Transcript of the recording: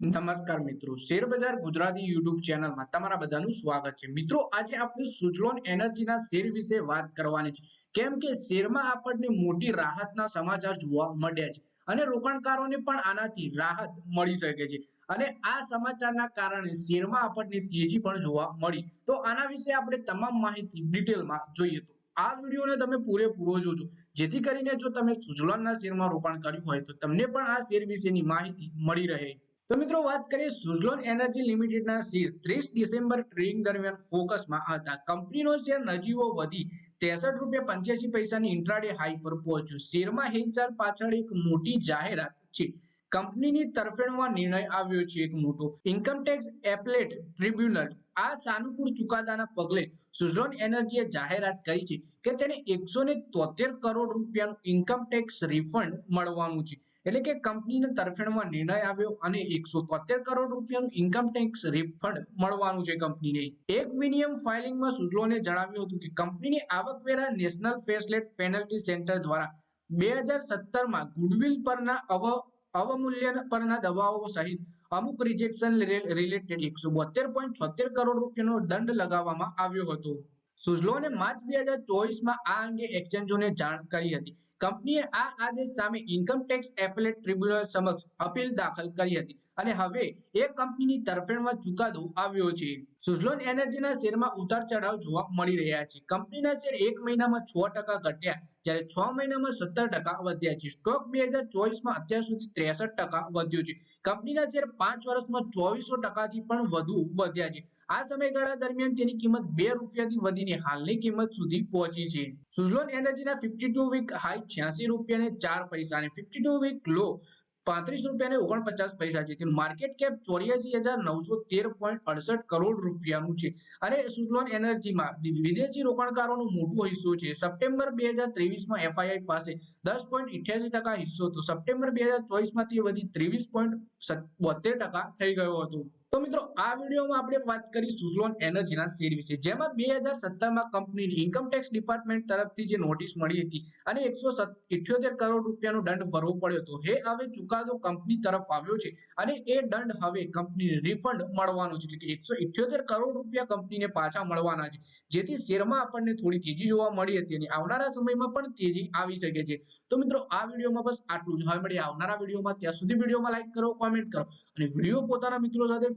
નમસ્કાર મિત્રો. Share Gujarati YouTube ચેનલમાં તમારા બધાનું સ્વાગત છે. મિત્રો, આજે આપણે સુજલોન એનર્જીના શેર વિશે વાત કરવાની છે. કેમ કે શેરમાં આપણને મોટી રાહતના સમાચાર જોવા મળ્યા છે અને રોકાણકારોને પણ આનાથી રાહત મળી શકે છે. અને આ સમાચારના કારણે શેરમાં આપણને તેજી પણ જોવા મળી. તો આના વિશે આપણે તમામ માહિતી ડિટેલમાં જોઈએ તો. આ વિડીયોને તમે પૂરેપૂરો જોજો. જેથી કરીને જો તમે સુજલોનના શેરમાં રોકાણ કર્યું હોય તો તમને પણ આ શેર વિશેની માહિતી મળી રહે. તો મિત્રો વાત કરીએ સુઝલોન એનર્જી લિમિટેડના શેર. ત્રીસ ડિસેમ્બર ટ્રેડિંગ દરમિયાન ફોકસમાં હતા. કંપનીનો શેર નજીવો વધી ત્રેસઠ રૂપિયા પંચ્યાસી પૈસાની ઇન્ટ્રાડે હાઈ પર પહોંચ્યો. શેરમાં હિલચાલ પાછળ એક મોટી જાહેરાત છે. કંપનીની તરફેણમાં નિર્ણય આવ્યો છે એક મોટો. ઇન્કમ ટેક્સ એપ્લેટ ટ્રિબ્યુનલ આ સાનુકૂળ ચુકાદાના પગલે સુઝલોન એનર્જીએ જાહેરાત કરી છે કે તેને એકસો ને તોતેર કરોડ રૂપિયાનું ઇન્કમ ટેક્સ રિફંડ મળવાનું છે. એટલે કે કંપનીને તરફેણમાં નિર્ણય આવ્યો અને એકસો તોતેર કરોડ રૂપિયાનું ઇન્કમ ટેક્સ રિફંડ મળવાનું છે કંપનીને એક વિનિયમ ફાઇલિંગમાં સુઝલોને જણાવ્યું હતું કે કંપનીની આવકવેરા નેશનલ ફેસલેટ પેનલ્ટી સેન્ટર દ્વારા બે હજાર સત્તરમાં ગુડવિલ પરના અવ અવમૂલ્યન પરના દવાઓ સહિત અમુક રિજેક્શન રિલેટેડ એકસો બોતેર પોઈન્ટ છોતેર કરોડ રૂપિયાનો દંડ લગાવવામાં આવ્યો હતો. સુઝલોને માર્ચ બે હજાર ચોવીસમાં આ અંગે એક્સચેન્જોને જાણ કરી હતી. કંપનીએ આ આદેશ સામે ઇન્કમ ટેક્સ એપેલેટ ટ્રિબ્યુનલ સમક્ષ અપીલ દાખલ કરી હતી અને હવે એ કંપનીની તરફેણમાં ચુકાદો આવ્યો છે. સુઝલોન એનર્જીના શેરમાં ઉતાર ચઢાવ જોવા મળી રહ્યા છે. કંપનીના શેર એક મહિનામાં છ ટકા ઘટ્યા, જ્યારે છ મહિનામાં સત્તર ટકા વધ્યા છે. સ્ટોક બે હજાર ચોવીસમાં અત્યાર સુધી ત્રેસઠ ટકા વધ્યો છે. કંપનીના શેર પાંચ વર્ષમાં ચોવીસો ટકાથી પણ વધુ વધ્યા છે. આ સમયગાળા દરમિયાન તેની કિંમત બે રૂપિયાથી વધીને હાલની કિંમત સુધી પહોંચી છે. સુઝલોન એનર્જીના ફિફ્ટી ટુ વીક હાઈ છ્યાસી રૂપિયા ને ચાર પૈસા અને ફિફ્ટી ટુ વીક લો પાંત્રીસ રૂપિયા ને ઓગણપચાસ પૈસા છે. માર્કેટ કેપ ચોર્યાસી હજાર નવસો તેર પોઈન્ટ અડસઠ કરોડ રૂપિયાનું છે. અને સુઝલોન એનર્જીમાં વિદેશી રોકાણકારોનો મોટો હિસ્સો છે. સપ્ટેમ્બર બે હજાર ત્રેવીસમાં એફઆઈઆઈ પાસે દસ પોઈન્ટ ઇઠ્યાસી ટકા હિસ્સો હતો. સપ્ટેમ્બર બે હજાર ચોવીસમાં તે વધી ત્રેવીસ પોઈન્ટ બોતેર ટકા થઈ ગયો હતો. તો મિત્રો, આ વિડીયોમાં આપણે વાત કરી સુઝલોન એનર્જીના શેર વિશે. જેમાં બે હજાર સત્તરમાં કંપનીની ઇન્કમ ટેક્સ ડિપાર્ટમેન્ટ તરફથી જે નોટિસ મળી હતી અને એકસો ઇઠ્યોતેર કરોડ રૂપિયાનો દંડ ભરવો પડ્યો હતો. હે હવે ચુકાદો કંપની તરફ આવ્યો છે અને એ દંડ હવે કંપનીને રિફંડ મળવાનો છે. એટલે કે એકસો ઇઠ્યોતેર કરોડ રૂપિયા કંપનીને પાછા મળવાના છે. જેથી શેરમાં આપણને થોડી તેજી જોવા મળી હતી અને આવનારા સમયમાં પણ તેજી આવી શકે છે. તો મિત્રો, આ વિડીયોમાં બસ આટલું જ. હવે મળીએ આવનારા વિડીયોમાં. ત્યાં સુધી વિડીયોમાં લાઈક કરો કોમેન્ટ કરો અને વીડિયો પોતાના મિત્રો સાથે